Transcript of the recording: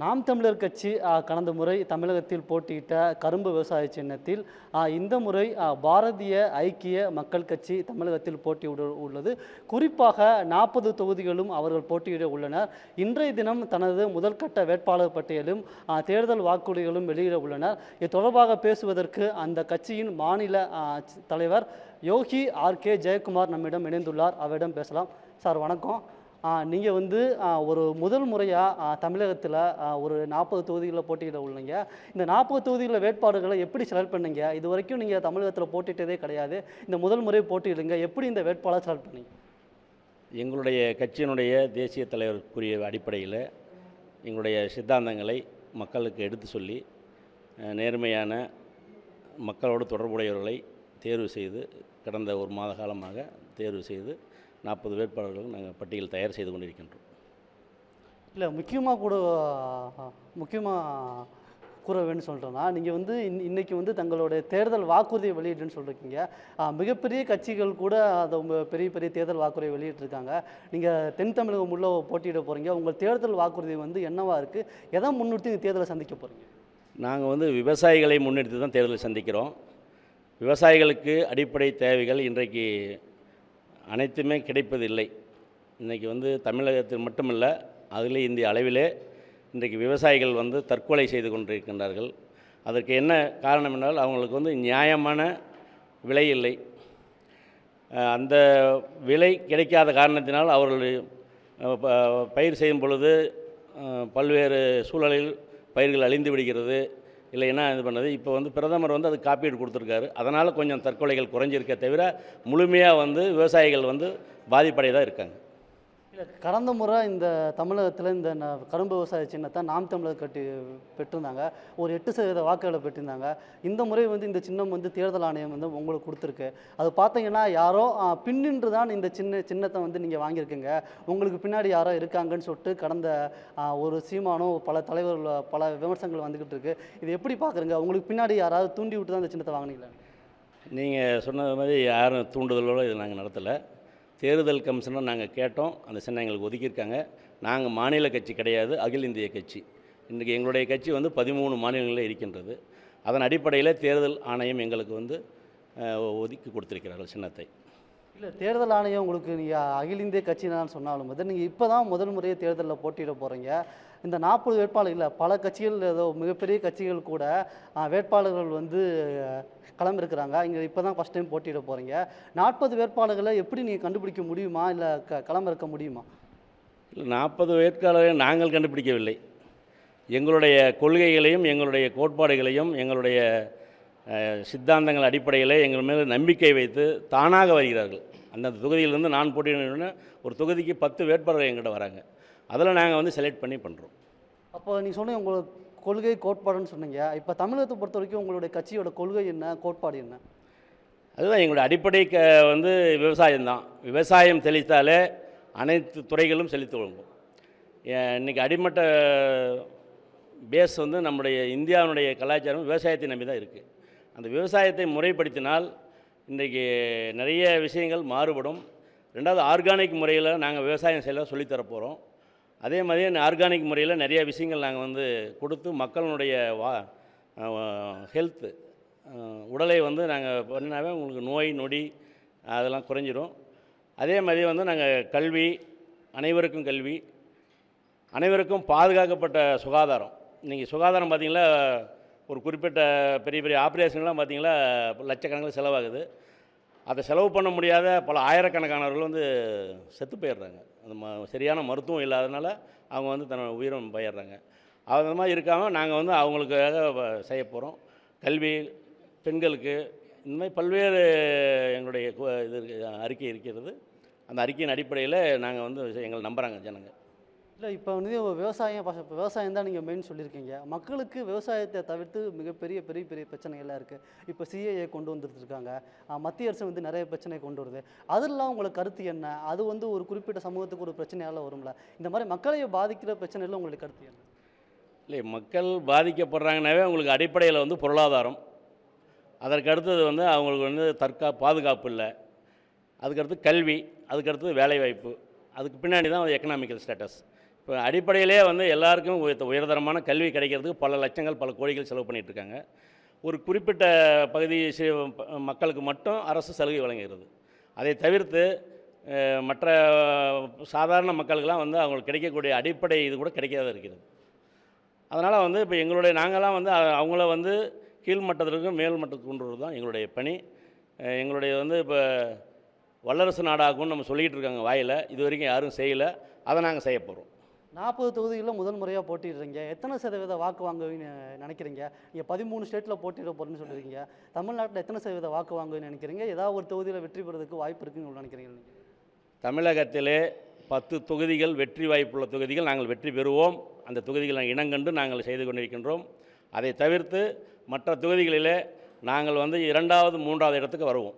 நாம் தமிழர் கட்சி கடந்த முறை தமிழகத்தில் போட்டியிட்ட கரும்பு விவசாய சின்னத்தில் இந்த முறை பாரதிய ஐக்கிய மக்கள் கட்சி தமிழகத்தில் போட்டியிட உள்ளது. குறிப்பாக நாற்பது தொகுதிகளும் அவர்கள் போட்டியிட உள்ளனர். இன்றைய தினம் தனது முதல்கட்ட வேட்பாளர் பட்டியலும் தேர்தல் வாக்குறுதிகளும் வெளியிட உள்ளனர். இது தொடர்பாக பேசுவதற்கு அந்த கட்சியின் மாநில தலைவர் யோகி ஆர் கே ஜெயக்குமார் நம்மிடம் இணைந்துள்ளார். அவரிடம் பேசலாம். சார் வணக்கம். நீங்கள் வந்து ஒரு முதல் முறையாக தமிழகத்தில் ஒரு நாற்பது தொகுதிகளில் போட்டியிட உள்ளீங்க. இந்த நாற்பது தொகுதிகளில் வேட்பாளர்களை எப்படி செலக்ட் பண்ணீங்க? இது வரைக்கும் நீங்கள் தமிழகத்தில் போட்டிட்டதே கிடையாது. இந்த முதல் முறை போட்டியிடுங்க. எப்படி இந்த வேட்பாளர் செலக்ட் பண்ணீங்க? எங்களுடைய கட்சியினுடைய தேசிய தலைவருக்குரிய அடிப்படையில் எங்களுடைய சித்தாந்தங்களை மக்களுக்கு எடுத்து சொல்லி நேர்மையான மக்களோடு தொடர்புடையவர்களை தேர்வு செய்து கடந்த ஒரு மாத காலமாக தேர்வு செய்து நாற்பது வேட்பாளர்களும் நாங்கள் பட்டியல் தயார் செய்து கொண்டிருக்கின்றோம். இல்லை முக்கியமாக கூட முக்கியமாக கூற வேண்டும் சொல்கிறேன்னா நீங்கள் வந்து இன் இன்னைக்கு வந்து தங்களுடைய தேர்தல் வாக்குறுதியை வெளியிட்டுன்னு சொல்லியிருக்கீங்க மிகப்பெரிய கட்சிகள் கூட அதை உங்க பெரிய பெரிய தேர்தல் வாக்குறுதியை வெளியிட்டிருக்காங்க. நீங்கள் தென் தமிழகம் உள்ள போட்டியிட போகிறீங்க உங்கள் தேர்தல் வாக்குறுதி வந்து என்னவா இருக்குது எதை முன்னிறுத்தி இந்த தேர்தலை சந்திக்க போகிறீங்க நாங்கள் வந்து விவசாயிகளை முன்னிறுத்தி தான் தேர்தலை சந்திக்கிறோம். விவசாயிகளுக்கு அடிப்படை தேவைகள் இன்றைக்கு அனைத்துமே கிடைப்பதில்லை. இன்றைக்கி வந்து தமிழகத்தில் மட்டுமல்ல அதிலே இந்திய அளவிலே இன்றைக்கு விவசாயிகள் வந்து தற்கொலை செய்து கொண்டிருக்கின்றார்கள். அதற்கு என்ன காரணம் என்றால் அவங்களுக்கு வந்து நியாயமான விலை இல்லை. அந்த விலை கிடைக்காத காரணத்தினால் அவர்கள் ப- பயிர் செய்யும் பொழுது பல்வேறு சூழலில் பயிர்கள் அழிந்து விடுகிறது. இல்லைன்னா இது பண்ணது? இப்போ வந்து பிரதமர் வந்து அது காப்பீடு கொடுத்துருக்காரு. அதனால் கொஞ்சம் தற்கொலைகள் குறைஞ்சிருக்க தவிர முழுமையாக வந்து விவசாயிகள் வந்து பாதிப்படையதாக இருக்காங்க. இல்லை கடந்த முறை இந்த தமிழகத்தில் இந்த கரும்பு விவசாய சின்னத்தை நாம் தமிழர் கட்டி பெற்றிருந்தாங்க. ஒரு எட்டு சதவீத வாக்குகளை பெற்றிருந்தாங்க. இந்த முறை வந்து இந்த சின்னம் வந்து தேர்தல் ஆணையம் வந்து உங்களுக்கு கொடுத்துருக்கு. அது பார்த்தீங்கன்னா யாரோ பின்னின்று தான் இந்த சின்ன சின்னத்தை வந்து நீங்கள் வாங்கியிருக்கீங்க. உங்களுக்கு பின்னாடி யாரோ இருக்காங்கன்னு சொல்லிட்டு கடந்த ஒரு சீமானும் பல தலைவர்கள் பல விமர்சனங்கள் வந்துக்கிட்டு இருக்கு. இது எப்படி பார்க்குறீங்க உங்களுக்கு பின்னாடி யாராவது தூண்டி விட்டு தான் இந்த சின்னத்தை வாங்கினீங்களா? நீங்கள் சொன்னது மாதிரி யாரும் தூண்டுதலோடு இது நாங்கள் நடத்தலை. தேர்தல் கமிஷனை நாங்கள் கேட்டோம் அந்த சின்னம் எங்களுக்கு ஒதுக்கியிருக்காங்க. நாங்கள் மாநில கட்சி கிடையாது அகில இந்திய கட்சி. இன்றைக்கி எங்களுடைய கட்சி வந்து பதிமூணு மாநிலங்களில் இருக்கின்றது. அதன் அடிப்படையில் தேர்தல் ஆணையம் எங்களுக்கு வந்து ஒதுக்கி கொடுத்துருக்கிறார்கள் சின்னத்தை. இல்லை தேர்தல் ஆணையம் உங்களுக்கு நீங்கள் அகில இந்திய கட்சினான்னு சொன்னாலும் வந்து நீங்கள் இப்போ தான் முதல் முறையே தேர்தலில் போட்டியிட போகிறீங்க இந்த நாற்பது வேட்பாளர்கள் பல கட்சிகள் ஏதோ மிகப்பெரிய கட்சிகள் கூட வேட்பாளர்கள் வந்து கிளம்பிருக்கிறாங்க களமிருக்கிறாங்க இங்கே இப்போ தான் ஃபஸ்ட் டைம் போட்டியிட போகிறீங்க நாற்பது வேட்பாளர்களை எப்படி நீங்கள் கண்டுபிடிக்க முடியுமா? இல்லை க களமிறக்க முடியுமா? இல்லை நாற்பது வேட்பாளரை நாங்கள் கண்டுபிடிக்கவில்லை. எங்களுடைய கொள்கைகளையும் எங்களுடைய கோட்பாடுகளையும் எங்களுடைய சித்தாந்தங்கள் அடிப்படையில் எங்கள் மேல் நம்பிக்கை வைத்து தானாக வருகிறார்கள். அந்தந்த தொகுதியிலிருந்து நான் போட்டியிடணும்னு ஒரு தொகுதிக்கு பத்து வேட்பாளர்கள் எங்கிட்ட வராங்க. அதில் நாங்கள் வந்து செலக்ட் பண்ணி பண்ணுறோம் அப்போ நீங்கள் சொன்னீங்க உங்களுக்கு கொள்கை கோட்பாடுன்னு சொன்னீங்க. இப்போ தமிழகத்தை பொறுத்த வரைக்கும் உங்களுடைய கட்சியோட கொள்கை என்ன கோட்பாடு என்ன? அதுதான் எங்களுடைய அடிப்படை க வந்து விவசாயம்தான் விவசாயம் செழித்தாலே அனைத்து துறைகளும் செழித்து ஒழுங்கும் இன்றைக்கி அடிமட்ட பேஸ் வந்து நம்முடைய இந்தியாவினுடைய கலாச்சாரம் விவசாயத்தை நம்பி தான் இருக்குது அந்த விவசாயத்தை முறைப்படுத்தினால் இன்றைக்கி நிறைய விஷயங்கள் மாறுபடும். ரெண்டாவது ஆர்கானிக் முறையில் நாங்கள் விவசாயம் செய்ய சொல்லித்தரப் போகிறோம் அதே மாதிரி ஆர்கானிக் முறையில் நிறைய விஷயங்கள் நாங்கள் வந்து கொடுத்து மக்களுடைய வா ஹெல்த்து உடலை வந்து நாங்கள் பண்ணினாவே உங்களுக்கு நோய் நொடி அதெல்லாம் குறைஞ்சிரும். அதே மாதிரி வந்து நாங்கள் கல்வி அனைவருக்கும் கல்வி அனைவருக்கும் பாதுகாக்கப்பட்ட சுகாதாரம். நீங்கள் சுகாதாரம் பார்த்திங்களா ஒரு குறிப்பிட்ட பெரிய பெரிய ஆப்ரேஷன்லாம் பார்த்திங்களா லட்சக்கணக்கில் செலவாகுது. அதை செலவு பண்ண முடியாத பல ஆயிரக்கணக்கானவர்கள் வந்து செத்து போயிடுறாங்க. அந்த ம சரியான மருத்துவம் இல்லாதனால அவங்க வந்து தன்னோட உயிரும் பயிர்றாங்க அது மாதிரி இருக்காமல் நாங்கள் வந்து அவங்களுக்காக செய்ய போகிறோம் கல்வி பெண்களுக்கு இந்த மாதிரி பல்வேறு எங்களுடைய கு- இது அறிக்கை இருக்கிறது. அந்த அறிக்கையின் அடிப்படையில் நாங்கள் வந்து எங்களை நம்புகிறாங்க ஜனங்கள் இல்லை இப்போ வந்து விவசாயம் விவசாயம் தான் நீங்கள் மெயின் சொல்லியிருக்கீங்க. மக்களுக்கு விவசாயத்தை தவிர்த்து மிகப்பெரிய பெரிய பெரிய பிரச்சனைகள்லாம் இருக்குது இப்போ சிஏஏ கொண்டு வந்துருக்காங்க மத்திய அரசு வந்து நிறைய பிரச்சனை கொண்டு வருது. அதெல்லாம் உங்களுக்கு கருத்து என்ன? அது வந்து ஒரு குறிப்பிட்ட சமூகத்துக்கு ஒரு பிரச்சனையால் வரும்ல? இந்த மாதிரி மக்களை பாதிக்கிற பிரச்சனையில் உங்களுக்கு கருத்து என்ன? இல்லை மக்கள் பாதிக்கப்படுறாங்கனாவே அவங்களுக்கு அடிப்படையில் வந்து பொருளாதாரம். அதற்கு அடுத்தது வந்து அவங்களுக்கு வந்து தற்கா பாதுகாப்பு இல்லை. அதுக்கடுத்து கல்வி அதுக்கடுத்தது வேலைவாய்ப்பு. அதுக்கு பின்னாடி தான் எக்கனாமிக்கல் ஸ்டேட்டஸ் இப்போ அடிப்படையிலே வந்து எல்லாருக்கும் உயர்தரமான கல்வி கிடைக்கிறதுக்கு பல லட்சங்கள் பல கோடிகள் செலவு பண்ணிகிட்ருக்காங்க இருக்காங்க ஒரு குறிப்பிட்ட பகுதி மக்களுக்கு மட்டும் அரசு சலுகை வழங்குகிறது. அதை தவிர்த்து மற்ற சாதாரண மக்களுக்கெல்லாம் வந்து அவங்களுக்கு கிடைக்கக்கூடிய அடிப்படை இது கூட கிடைக்காத இருக்கிறது. அதனால் வந்து இப்போ எங்களுடைய நாங்கள்லாம் வந்து அவங்கள வந்து கீழ்மட்டத்திற்கும் மேல் மட்டத்துக்கு கொண்டு வரது தான் எங்களுடைய பணி. எங்களுடைய வந்து இப்போ வல்லரசு நாடாகும்னு நம்ம சொல்லிகிட்டு இருக்காங்க வாயில். இது வரைக்கும் யாரும் செய்யலை. அதை நாங்கள் செய்ய போகிறோம் நாற்பது தொகுதிகளில் முதல் முறையாக போட்டிடுறீங்க எத்தனை சதவீத வாக்கு வாங்குவீங்கன்னு நினைக்கிறீங்க? நீங்கள் பதிமூணு ஸ்டேட்டில் போட்டியிட போகிறேன்னு சொல்லியிருக்கீங்க தமிழ்நாட்டில் எத்தனை சதவீத வாக்கு வாங்குவீங்கன்னு நினைக்கிறீங்க? ஏதாவது ஒரு தொகுதியில் வெற்றி பெறதுக்கு வாய்ப்பு இருக்குன்னு நினைக்கிறீங்க தமிழகத்திலே பத்து தொகுதிகள் வெற்றி வாய்ப்புள்ள தொகுதிகள் நாங்கள் வெற்றி பெறுவோம். அந்த தொகுதிகளை இனங்கண்டு நாங்கள் செய்து கொண்டிருக்கின்றோம். அதை தவிர்த்து மற்ற தொகுதிகளிலே நாங்கள் வந்து இரண்டாவது மூன்றாவது இடத்துக்கு வருவோம்.